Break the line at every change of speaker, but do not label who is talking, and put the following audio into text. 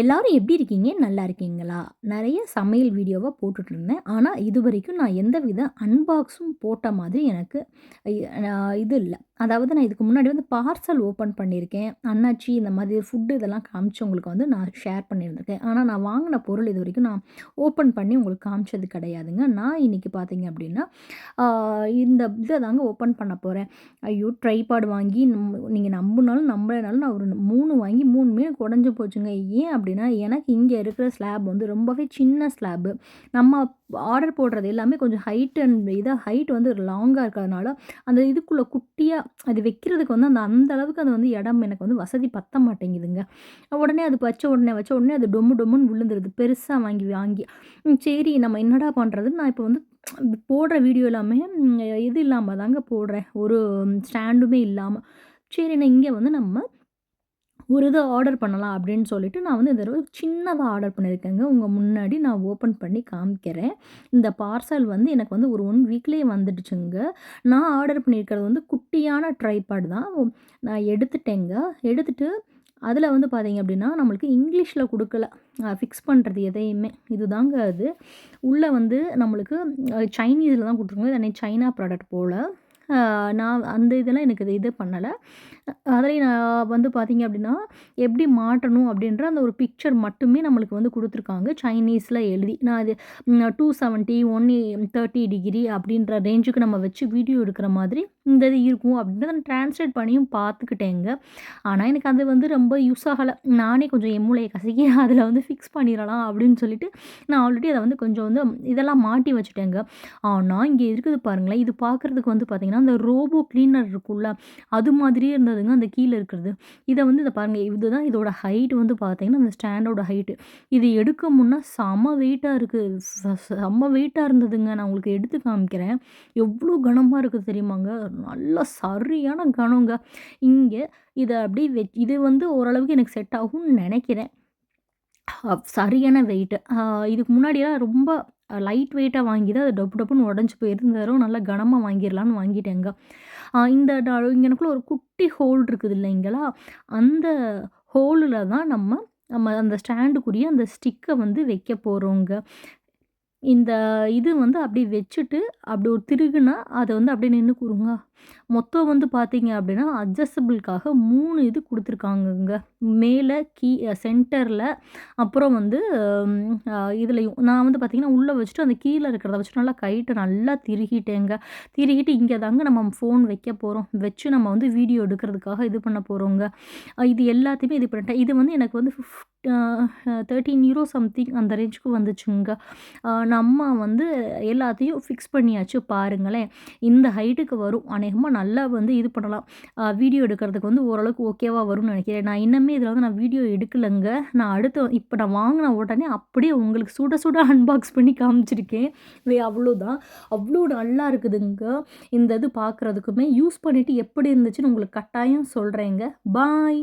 எல்லாரும் எப்படி இருக்கீங்க நல்லா இருக்கீங்களா நிறைய சமையல் வீடியோவாக போட்டுட்ருந்தேன் ஆனால் இது வரைக்கும் நான் எந்த வித அன்பாக்ஸும் போட்ட மாதிரி எனக்கு இது இல்லை அதாவது நான் இதுக்கு முன்னாடி வந்து பார்சல் ஓப்பன் பண்ணியிருக்கேன் அண்ணாச்சி இந்த மாதிரி ஃபுட்டு இதெல்லாம் காமிச்சு உங்களுக்கு வந்து நான் ஷேர் பண்ணியிருந்திருக்கேன் ஆனால் நான் வாங்கின பொருள் இது வரைக்கும் நான் ஓப்பன் பண்ணி உங்களுக்கு காமிச்சது கிடையாதுங்க நான் இன்றைக்கி பார்த்தீங்க அப்படின்னா இந்த இதை தாங்க ஓப்பன் பண்ண போகிறேன் ஐயோ ட்ரைபாடு வாங்கி நீங்கள் நம்பினாலும் நம்பலனாலும் நான் ஒரு மூணு வாங்கி மூணுமே குடஞ்சி போச்சுங்க ஏன் அப்படின்னா எனக்கு இங்கே இருக்கிற ஸ்லாப் வந்து ரொம்பவே சின்ன ஸ்லாப்பு நம்ம ஆர்டர் போடுறது எல்லாமே கொஞ்சம் ஹைட் அண்ட் இதாக ஹைட் வந்து லாங்காக இருக்கிறதுனால அந்த இதுக்குள்ளே குட்டியாக அது வைக்கிறதுக்கு வந்து அந்த அந்த அளவுக்கு அது வந்து இடம் எனக்கு வந்து வசதி பத்த மாட்டேங்குதுங்க உடனே அது வச்ச உடனே வச்ச உடனே அது டொம்மு டொம்முன்னு விழுந்துருது பெருசாக வாங்கி வாங்கி சரி நம்ம என்னடா பண்ணுறதுன்னு நான் இப்போ வந்து போடுற வீடியோ எல்லாமே இது இல்லாமல் தாங்க போடுறேன் ஒரு ஸ்டாண்டுமே இல்லாமல் சரி நான் இங்கே வந்து நம்ம ஒரு இதை ஆர்டர் பண்ணலாம் அப்படின்னு சொல்லிட்டு நான் வந்து இந்த தடவை சின்னதாக ஆர்டர் பண்ணியிருக்கேங்க உங்கள் முன்னாடி நான் ஓப்பன் பண்ணி காமிக்கிறேன் இந்த பார்சல் வந்து எனக்கு வந்து ஒரு ஒன் வீக்லேயே வந்துடுச்சுங்க நான் ஆர்டர் பண்ணியிருக்கிறது வந்து குட்டியான ட்ரைபாட் தான் நான் எடுத்துட்டேங்க எடுத்துட்டு அதில் வந்து பார்த்தீங்க அப்படின்னா நம்மளுக்கு இங்கிலீஷில் கொடுக்கல ஃபிக்ஸ் பண்ணுறது எதையுமே இதுதாங்க அது உள்ளே வந்து நம்மளுக்கு சைனீஸில் தான் கொடுத்துருக்கோம் இது சைனா ப்ராடக்ட் போல் நான் அந்த இதெல்லாம் எனக்கு இது இது பண்ணலை அதில் நான் வந்து பார்த்தீங்க அப்படின்னா எப்படி மாட்டணும் அப்படின்ற அந்த ஒரு பிக்சர் மட்டுமே நம்மளுக்கு வந்து கொடுத்துருக்காங்க சைனீஸில் எழுதி நான் அது two seventy one thirty degree அப்படின்ற ரேஞ்சுக்கு நம்ம வச்சு வீடியோ எடுக்கிற மாதிரி இந்த இது இருக்கும் அப்படின்றத நான் டிரான்ஸ்லேட் பண்ணியும் பார்த்துக்கிட்டேங்க ஆனால் எனக்கு அது வந்து ரொம்ப யூஸ் ஆகலை நானே கொஞ்சம் என் கசக்கி அதில் வந்து ஃபிக்ஸ் பண்ணிடலாம் அப்படின்னு சொல்லிட்டு நான் ஆல்ரெடி அதை வந்து கொஞ்சம் வந்து இதெல்லாம் மாட்டி வச்சுட்டேங்க ஆனால் இங்கே இருக்குது பாருங்களேன் இது பார்க்குறதுக்கு வந்து பார்த்திங்கன்னா அந்த ரோபோ க்ளீனர் இருக்குல்ல அது மாதிரியே இருந்ததுங்க அந்த கீழே இருக்கிறது இதை வந்து இதை பாருங்கள் இதுதான் இதோட ஹைட் வந்து பார்த்தீங்கன்னா அந்த ஸ்டாண்டோட ஹைட்டு இது எடுக்க முன்னால் செம்ம வெயிட்டாக இருக்குது செம்ம வெயிட்டாக இருந்ததுங்க நான் உங்களுக்கு எடுத்து காமிக்கிறேன் எவ்வளோ கனமாக இருக்குது தெரியுமாங்க நல்லா சரியான கனங்க இங்கே இதை அப்படியே வெ இது வந்து ஓரளவுக்கு எனக்கு செட் ஆகும்னு நினைக்கிறேன் சரியான வெயிட்டு இதுக்கு முன்னாடியெல்லாம் ரொம்ப லைட் வெயிட்டாக வாங்கி தான் அது டப்பு டப்புன்னு உடஞ்சி போயிருந்து நல்லா கனமாக வாங்கிடலான்னு வாங்கிட்டேங்க இந்த இங்கனக்குள்ளே ஒரு குட்டி ஹோல் இருக்குது இல்லைங்களா அந்த ஹோலில் தான் நம்ம நம்ம அந்த ஸ்டாண்டுக்குரிய அந்த ஸ்டிக்கை வந்து வைக்க போகிறோங்க இந்த இது வந்து அப்படியே வச்சுட்டு அப்படி ஒரு திருகுனா அதை வந்து அப்படியே நின்று கூறுங்க மொத்தம் வந்து பார்த்தீங்க அப்படின்னா அட்ஜஸ்டபிள்காக மூணு இது கொடுத்துருக்காங்கங்க மேலே கீ சென்டரில் அப்புறம் வந்து இதுலேயும் நான் வந்து பார்த்திங்கன்னா உள்ளே வச்சுட்டு அந்த கீழே இருக்கிறத வச்சுட்டு நல்லா கைட்டு நல்லா திருகிட்டேங்க திருகிட்டு இங்கே தாங்க நம்ம ஃபோன் வைக்க போகிறோம் வச்சு நம்ம வந்து வீடியோ எடுக்கிறதுக்காக இது பண்ண போகிறோங்க இது எல்லாத்தையுமே இது பண்ணிட்டேன் இது வந்து எனக்கு வந்து ஃபிஃப்ட் தேர்ட்டின் யூரோ சம்திங் அந்த ரேஞ்சுக்கு வந்துச்சுங்க நம்ம வந்து எல்லாத்தையும் ஃபிக்ஸ் பண்ணியாச்சு பாருங்களேன் இந்த ஹைட்டுக்கு வரும் அநேகமாக நல்லா வந்து இது பண்ணலாம் வீடியோ எடுக்கிறதுக்கு வந்து ஓரளவுக்கு ஓகேவாக வரும்னு நினைக்கிறேன் நான் இன்னமே இதில் வந்து நான் வீடியோ எடுக்கலைங்க நான் அடுத்து இப்போ நான் வாங்கின உடனே அப்படியே உங்களுக்கு சுட சுட அன்பாக்ஸ் பண்ணி காமிச்சிருக்கேன் வே அவ்வளோதான் அவ்வளோ நல்லா இருக்குதுங்க இந்த இது பார்க்குறதுக்குமே யூஸ் பண்ணிவிட்டு எப்படி இருந்துச்சுன்னு உங்களுக்கு கட்டாயம் சொல்கிறேங்க பாய்